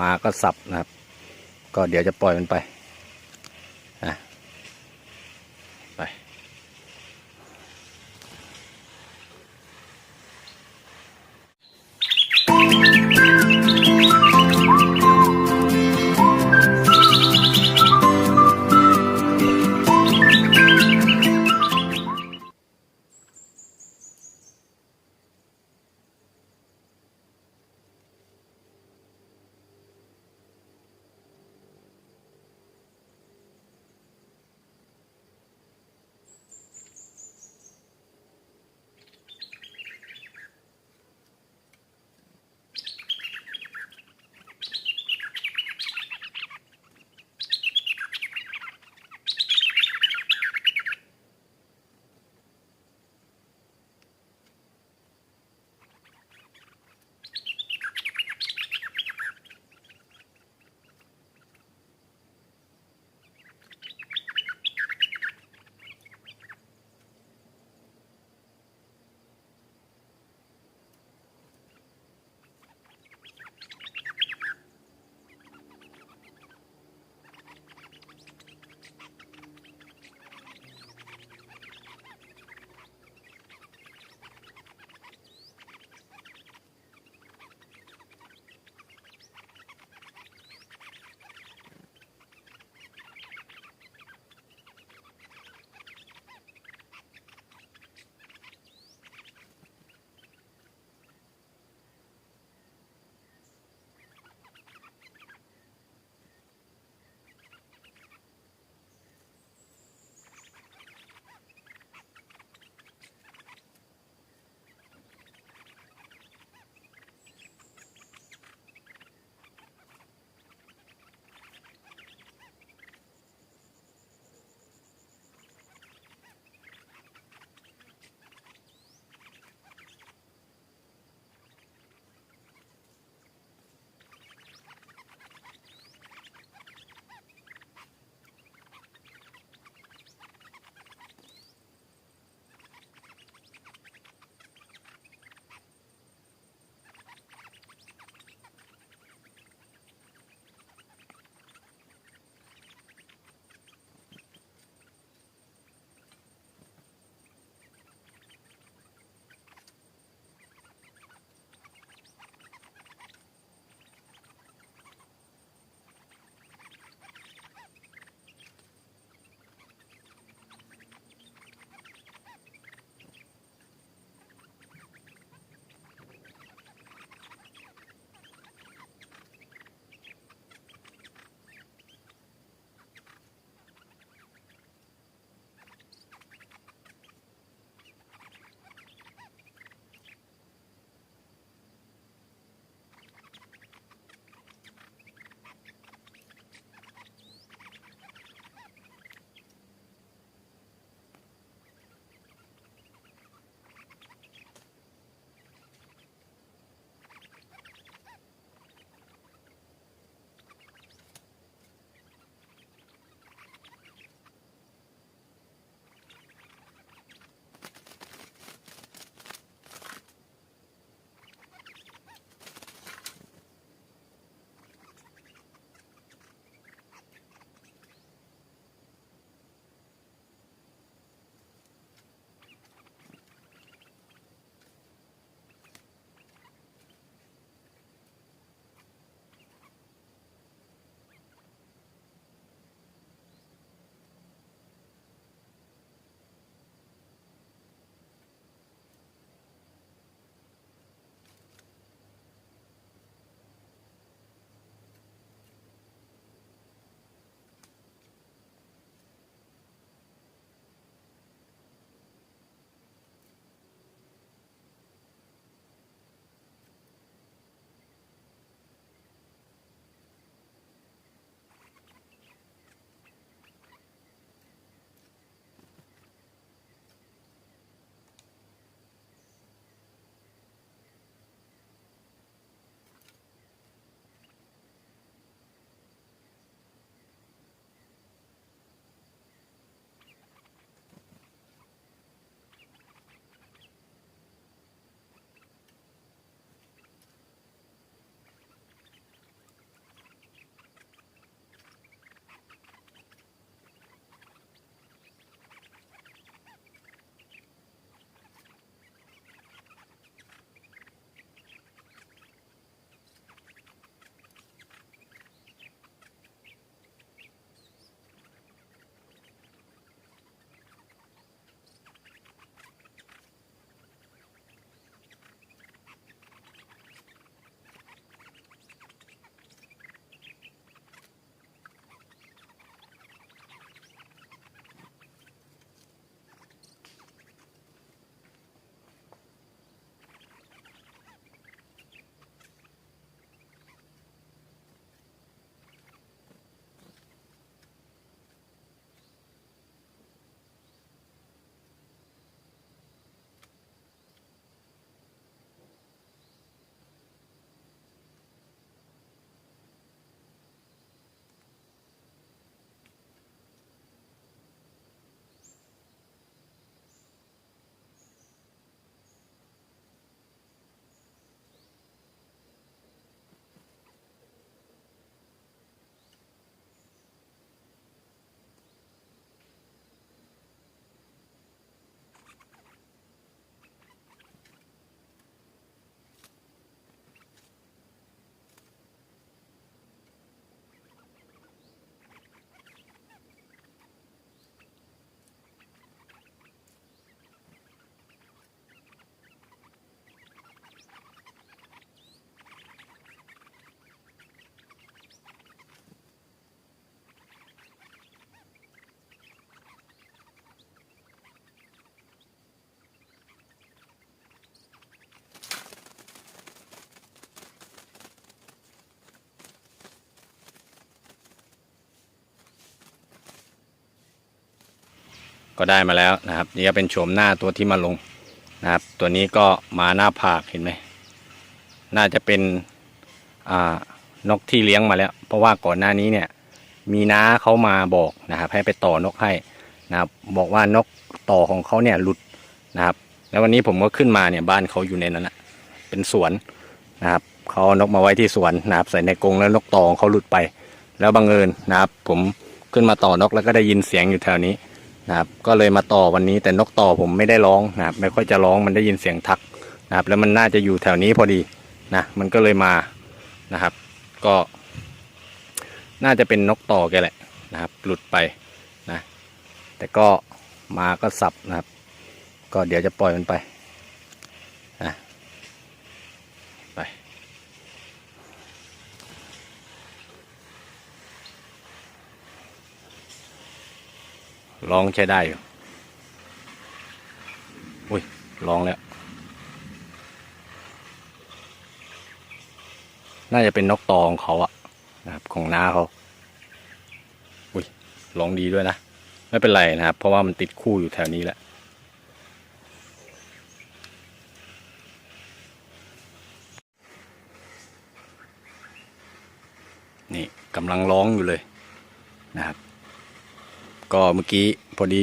มาก็สับนะครับ ก็เดี๋ยวจะปล่อยมันไป ก็ได้มาแล้วนะครับนี่ก็เป็นโฉมหน้าตัวที่มาลงนะครับ ตัวนี้ก็มาหน้าผากเห็นไหมน่าจะเป็นอ่านกที่เลี้ยงมาแล้ว เพราะว่าก่อนหน้านี้เนี่ยมีน้าเขามาบอกนะครับ ให้ไปต่อนกให้นะครับ บอกว่านกต่อของเขาเนี่ยหลุดนะครับ แล้ววันนี้ผมก็ขึ้นมาเนี่ยบ้านเขาอยู่ในนั้นนะเป็นสวนนะครับเขาเอานกมาไว้ที่สวนนะครับใส่ในกรงแล้วนกต่อของเขาหลุดไป แล้วบังเอิญนะครับ ผมขึ้นมาต่อนกแล้วก็ได้ยินเสียงอยู่แถวนี้ นะครับก็เลยมาต่อวันนี้แต่นกต่อผมไม่ได้ร้องนะครับไม่ค่อยจะร้องมันได้ยินเสียงทักนะครับแล้วมันน่าจะอยู่แถวนี้พอดีนะมันก็เลยมานะครับ ก็ น่าจะเป็นนกต่อแกแหละนะครับ หลุดไปนะแต่ก็มาก็สับนะครับ ก็เดี๋ยวจะปล่อยมันไปนะไป ร้องใช้ได้อยู่อุ้ยร้องแล้ว น่าจะเป็นนกตอของเขาอะนะครับ ของน้าเขาอุ้ยร้องดีด้วยนะ ไม่เป็นไรนะครับ เพราะว่ามันติดคู่อยู่แถวนี้แหละนี่กำลังร้องอยู่เลยนะครับ ก็เมื่อกี้พอดี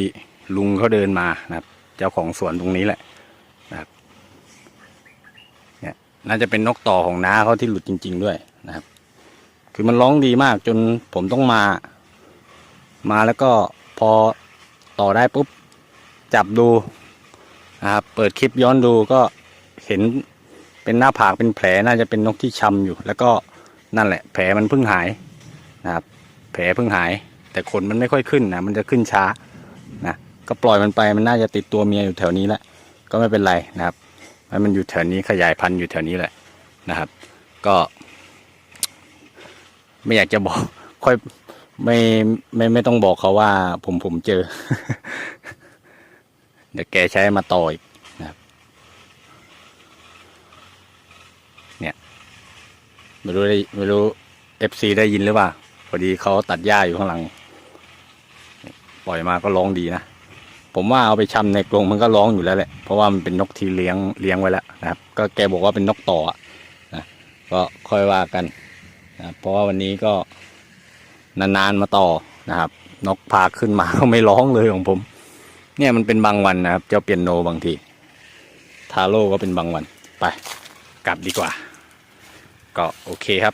ลุงเขาเดินมานะครับ เจ้าของสวนตรงนี้แหละนะครับเนี่ยน่าจะเป็นนกต่อของน้าเขาที่หลุดจริง ๆ ด้วยนะครับ คือมันร้องดีมากจนผมต้องมา มาแล้วก็พอต่อได้ปุ๊บจับดูนะครับเปิดคลิปย้อนดูก็เห็นเป็นหน้าผากเป็นแผลน่าจะเป็นนกที่ช้ำอยู่ แล้วก็นั่นแหละ แผลมันเพิ่งหายนะครับ แผลเพิ่งหาย แต่ขนมันไม่ค่อยขึ้นนะมันจะขึ้นช้านะก็ปล่อยมันไปมันน่าจะติดตัวเมียอยู่แถวนี้แหละก็ไม่เป็นไรนะครับให้มันอยู่แถวนี้ขยายพันธุ์อยู่แถวนี้แหละนะครับ ก็ ไม่อยากจะบอก ค่อยไม่ไม่ไม่ต้องบอกเขาว่า ผมผมเจอ เดี๋ยวแกใช้มาต่ออีกนะครับ เนี่ยไม่รู้ได้ไม่รู้เอฟซีได้ยินหรือเปล่าพอดีเขาตัดหญ้าอยู่ข้างหลัง ปล่อยมาก็ร้องดีนะ ผมว่าเอาไปชำในกรงมันก็ร้องอยู่แล้วแหละ เพราะว่ามันเป็นนกที่เลี้ยงเลี้ยงไว้แล้วนะครับ ก็แกบอกว่าเป็นนกต่อนะก็ค่อยว่ากันนะเพราะว่าวันนี้ก็นานๆมาต่อนะครับ นกพาขึ้นมาก็ไม่ร้องเลยของผม เนี่ยมันเป็นบางวันนะครับ เจ้าเปียนโนบางทีทาโร่ก็เป็นบางวันไปกลับดีกว่า ก็โอเคครับ